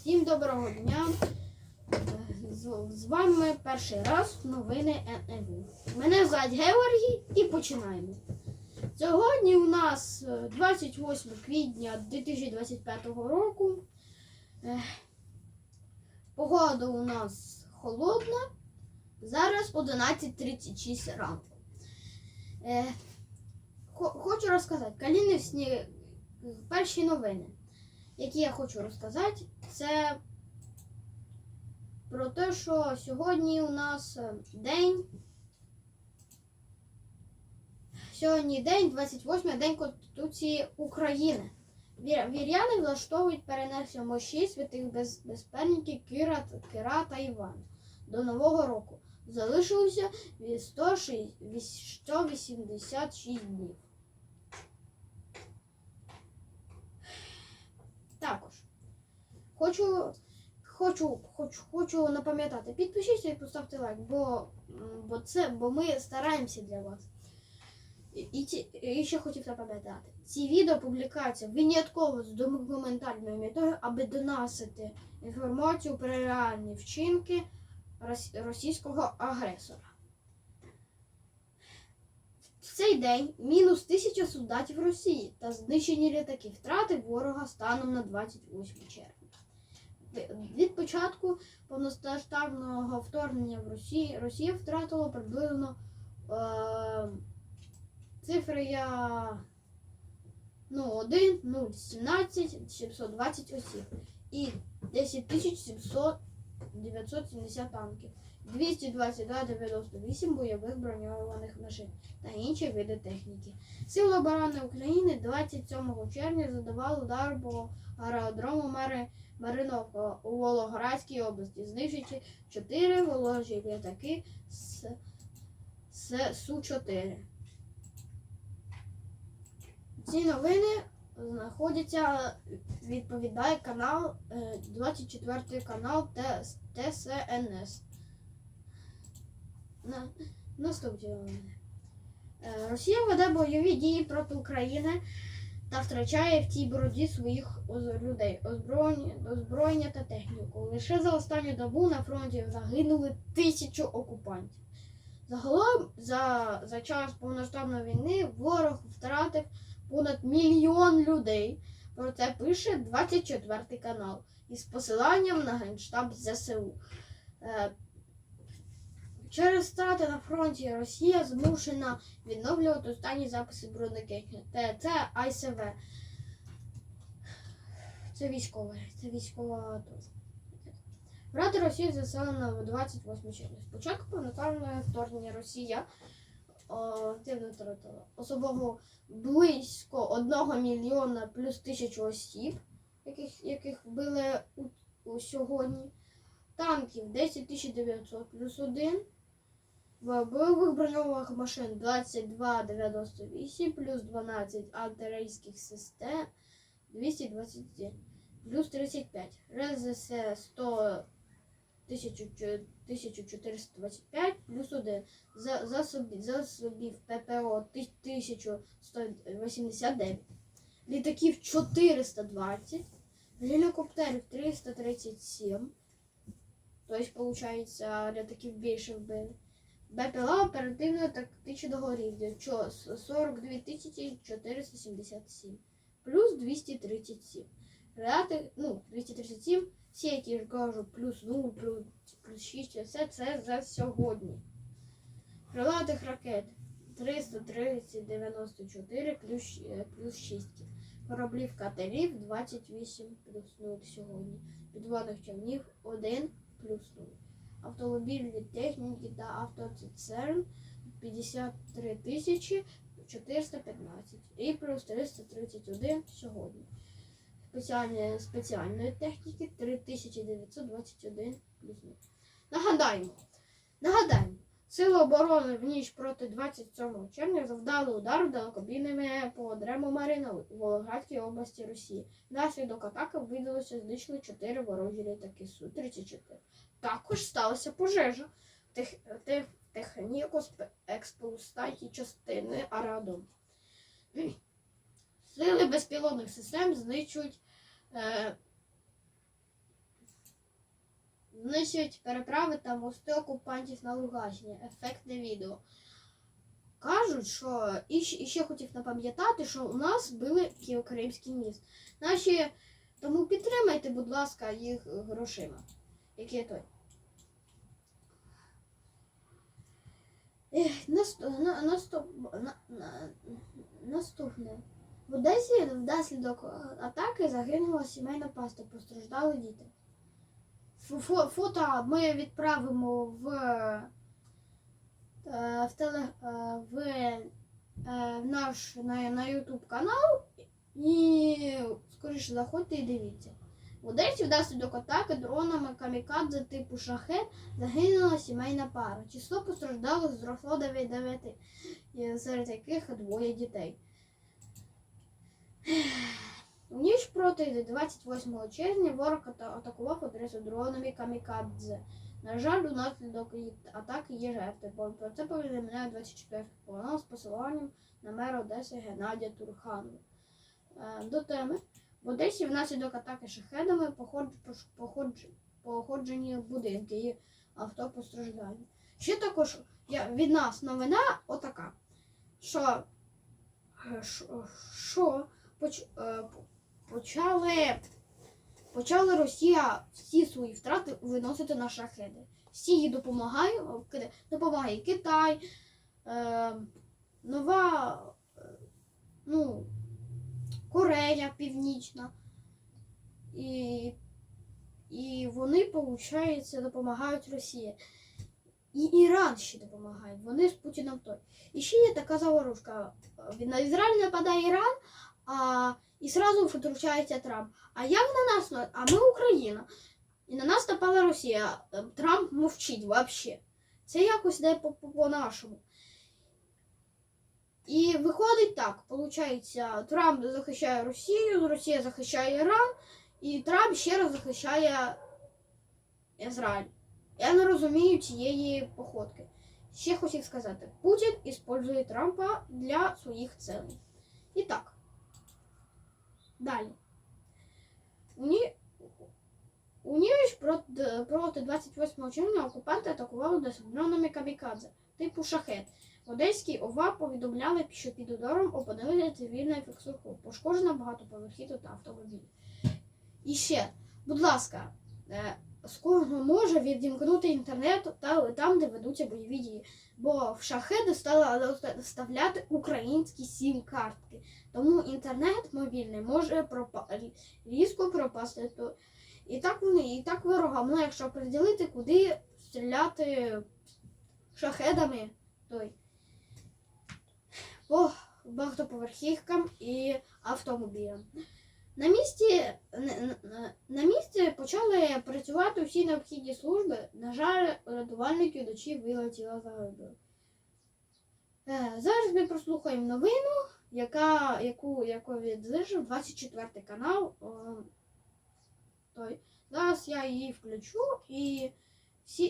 Всім доброго дня. З, вами перший раз новини ННУ. Мене звати Георгій і починаємо. Сьогодні у нас е, 28 квітня 2025 року. Погода у нас холодна. Зараз 11.36 ранку. Е, хо- Хочу розказати калінівські перші новини які я хочу розказати, це про те, що сьогодні у нас е, день. Сьогодні день 28 день Конституції України. Вір'яни влаштовують перенесення мощі святих без, безпельників Кира, Кира та Івана до Нового року. Залишилося від 106 186 днів. Також хочу, хочу, хочу, хочу напам'ятати, підпишіться і поставте лайк, бо, бо, це, бо ми стараємося для вас. І, і, і ще хотів напам'ятати, ці відео публікуються винятково з документальною метою, аби доносити інформацію про реальні вчинки російського агресора. В цей день мінус тисяча солдатів Росії та знищені літаки втрати ворога станом на 28 червня. Від- початку повномасштабного вторгнення в Росії Росія втратила приблизно е, цифри я ну, 1, 0, 17, 720 осіб і 10 700 970 танків, 222 98 бойових броньованих машин та інші види техніки. Сили оборони України 27 червня задавали удар по аеродрому Мари... Мариновка у Волоградській області, знищуючи 4 ворожі літаки з, з Су-4. Ці новини знаходяться, відповідає канал, е, 24 канал ТС- ТСНС. На, наступні. Е, Росія веде бойові дії проти України та втрачає в цій боротьбі своїх людей, озброєння, озброєння та техніку. Лише за останню добу на фронті загинули тисячу окупантів. Загалом за, за час повноштабної війни ворог втратив понад мільйон людей. Про це пише 24 канал із посиланням на генштаб ЗСУ. Через втрати на фронті Росія змушена відновлювати останні записи бронетехніки. Це, АйСВ. Це військове. Це військова теж. Брати Росії заселена в 28 червня. Спочатку повноправне вторгнення Росія активно втратила особливо близько 1 мільйона плюс тисячу осіб, яких, яких вбили у, у сьогодні. Танків 10 900 плюс 1. В бойових броньованих машин 2298 плюс 12 артилерійських систем 220 плюс 35. РЗС 100 1425 плюс 1. За- Засобів, засобів ППО 1189. Літаків 420. Гелікоптерів 337. Тобто, виходить, літаків більше вбили. БПЛА оперативно-тактичного рівня чо- 42 477 плюс 237. Реати, ну, 237, всі, які ж кажу, плюс 0, плюс, плюс 6, все це за сьогодні. Крилатих ракет 330, 94 плюс, е, плюс 6. Кораблів катерів 28 плюс 0 сьогодні. Підводних човнів 1 плюс 0 автомобільні техніки та автоцистерн 53 тисячі 415 і плюс 331 сьогодні. Спеціальної, спеціальної техніки 3921 плюс 0. Нагадаємо, нагадаємо, Сили оборони в ніч проти 27 червня завдали удар далекобійними по Дрему Марінову у Волгоградській області Росії. Внаслідок атаки видалося знищили 4 ворожі літаки Су-34. Також сталася пожежа тех, тех, техніко-експлуатаційній частини Арадом. Сили безпілотних систем знищують е, знищують переправи та мости окупантів на Луганщині. Ефектне відео. Кажуть, що і ще, хотів напам'ятати, що у нас били Києво-Кримський міст. Наші тому підтримайте, будь ласка, їх грошима. Які той. Наступне. В Одесі внаслідок атаки загинула сімейна паста, постраждали діти. Фо- фо- Фото ми відправимо в, е, в, теле, е, в, е, в наш на, на канал і скоріше заходьте і дивіться. В Одесі внаслідок атаки дронами камікадзе типу шахет загинула сімейна пара. Число постраждалих зросло до 9, серед яких двоє дітей. У ніч проти 28 червня ворог атакував адресу дронами камікадзе. На жаль, унаслідок її атаки є жертви. Про це повідомляє 24 канал з посиланням на мера Одеси Геннадія Турханова. Е, До теми. В Одесі внаслідок атаки шахедами походж- походж- походжені будинки і авто постраждали. Ще також від нас новина отака, що, е, що, що поч, е, почали, почали Росія всі свої втрати виносити на шахеди. Всі їй допомагають, допомагає Китай, е, нова е, ну, Корея Північна. І, і вони, виходить, допомагають Росії. І Іран ще допомагає. Вони з Путіном той. І ще є така заворушка. Він на Ізраїль нападає Іран, а, і зразу втручається Трамп. А як на нас? А ми Україна. І на нас напала Росія. Е, Трамп мовчить взагалі. Це якось по- по-нашому. І виходить так, виходить, Трамп захищає Росію, Росія захищає Іран, і Трамп ще раз захищає Ізраїль. Я не розумію цієї походки. Ще хотів сказати, Путін використовує Трампа для своїх целей. І так. Далі. У, ні... у ніч проти, проти 28 червня окупанти атакували дронами камікадзе, типу шахет. В Одеській ОВА повідомляли, що під ударом опинилися цивільна інфраструктура. Пошкоджено багатоповерхівки та автомобілів. І ще, будь ласка, е, скоро може відімкнути інтернет та, там, де ведуться бойові дії. Бо в шахеди стали вставляти українські сім-картки. Тому інтернет мобільний може пропа- різко пропасти. І так і так ворогам, ну якщо приділити, куди стріляти шахедами, той по багатоповерхівкам і автомобілям. На місці, на, місці почали працювати всі необхідні служби. На жаль, рятувальники дочі вилетіла загиблою. Е, зараз ми прослухаємо новину, яка, яку, яку відзижив 24 канал. Той. Зараз я її включу і всі,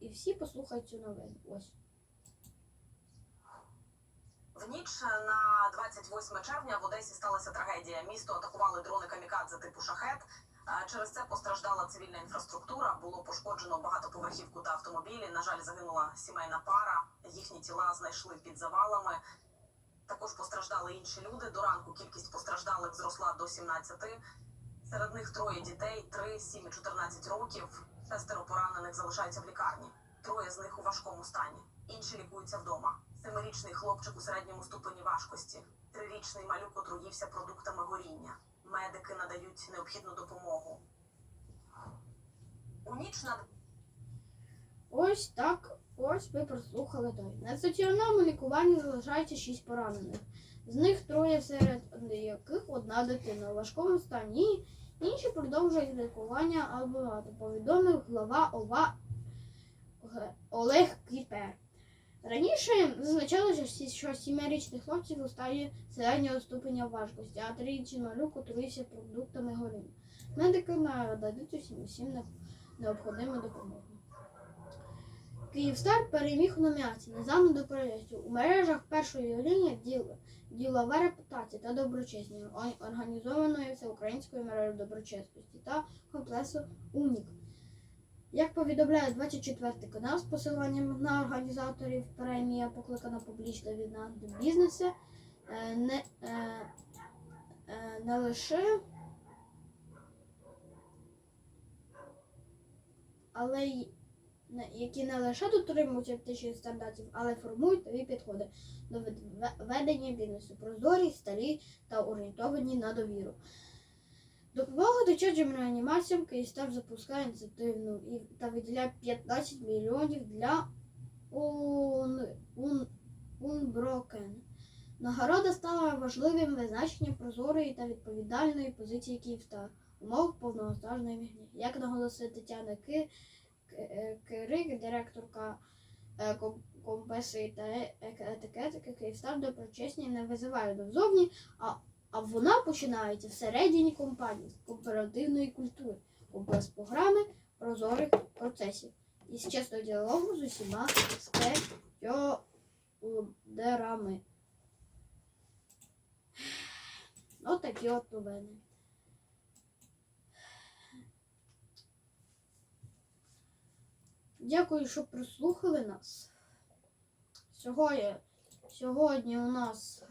і всі послухають цю новину. Ось. В ніч на 28 червня в Одесі сталася трагедія. Місто атакували дрони камікадзе типу шахет. Через це постраждала цивільна інфраструктура. Було пошкоджено багатоповерхівку та автомобілі. На жаль, загинула сімейна пара. Їхні тіла знайшли під завалами. Також постраждали інші люди. До ранку кількість постраждалих зросла до 17. Серед них троє дітей, 3, 7 і 14 років. Шестеро поранених залишаються в лікарні. Троє з них у важкому стані. Інші лікуються вдома. Семирічний хлопчик у середньому ступені важкості. Трирічний малюк отруївся продуктами горіння. Медики надають необхідну допомогу. У ніч на Ось так. Ось ви прослухали той. На стаціонарному лікуванні залишається 6 поранених. З них троє серед яких одна дитина у важкому стані. Інші продовжують лікування амбулаторно, повідомив глава ОВА Олег Кіпер. Раніше зазначалося, що сі- що сімирічний у стані середнього ступеня важкості, а трирічний малюк отруївся продуктами горіння. Медики нададуть усім усім не- необхідну допомогу. Київстар переміг у номінації Незамно до переїзду у мережах першої лінії діл, ділова репутація та доброчесні, о- організованої всеукраїнською мережею доброчесності та комплексу УНІК. Як повідомляє 24 канал з посиланням на організаторів, премія покликана публічно віднати бізнеси е, не, е, е, не лише але й які не лише дотримуються етичних стандартів, але формують нові підходи до вед- ведення бізнесу, прозорі, старі та орієнтовані на довіру. Допомога дитячим реанімаціям Київстар запускає ініціативну і та виділяє 15 мільйонів для ун, ун, Унброкен. Нагорода стала важливим визначенням прозорої та відповідальної позиції Київстар умов повномасштабної війни. Як наголосила Тетяна е, Кирик, директорка е, компеси та е- етикетики Київстар доброчесні не визиває довзовні, а, а вона починається всередині компанії кооперативної культури, комплекс програми прозорих процесів і з чесного діалогу з усіма стейкхолдерами. От такі от новини. Дякую, що прослухали нас. Сьогодні, сьогодні у нас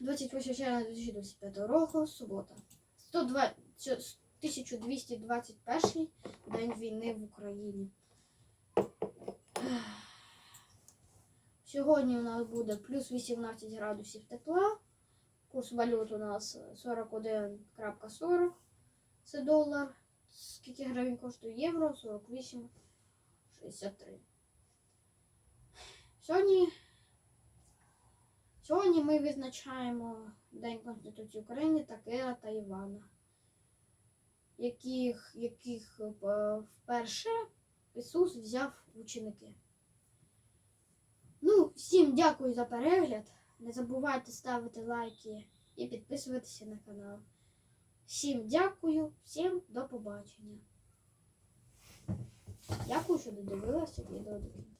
28 червня 2025 року, субота. 102, 1221 день війни в Україні. Сьогодні у нас буде плюс 18 градусів тепла. Курс валют у нас 41.40. Це долар. Скільки гривень коштує євро? 48,63. Сьогодні, сьогодні ми відзначаємо День Конституції України та Кира та Івана, яких, яких е, вперше Ісус взяв ученики. Ну, всім дякую за перегляд. Не забувайте ставити лайки і підписуватися на канал. Всім дякую, всім до побачення. Дякую, що додивилися відео до кінця.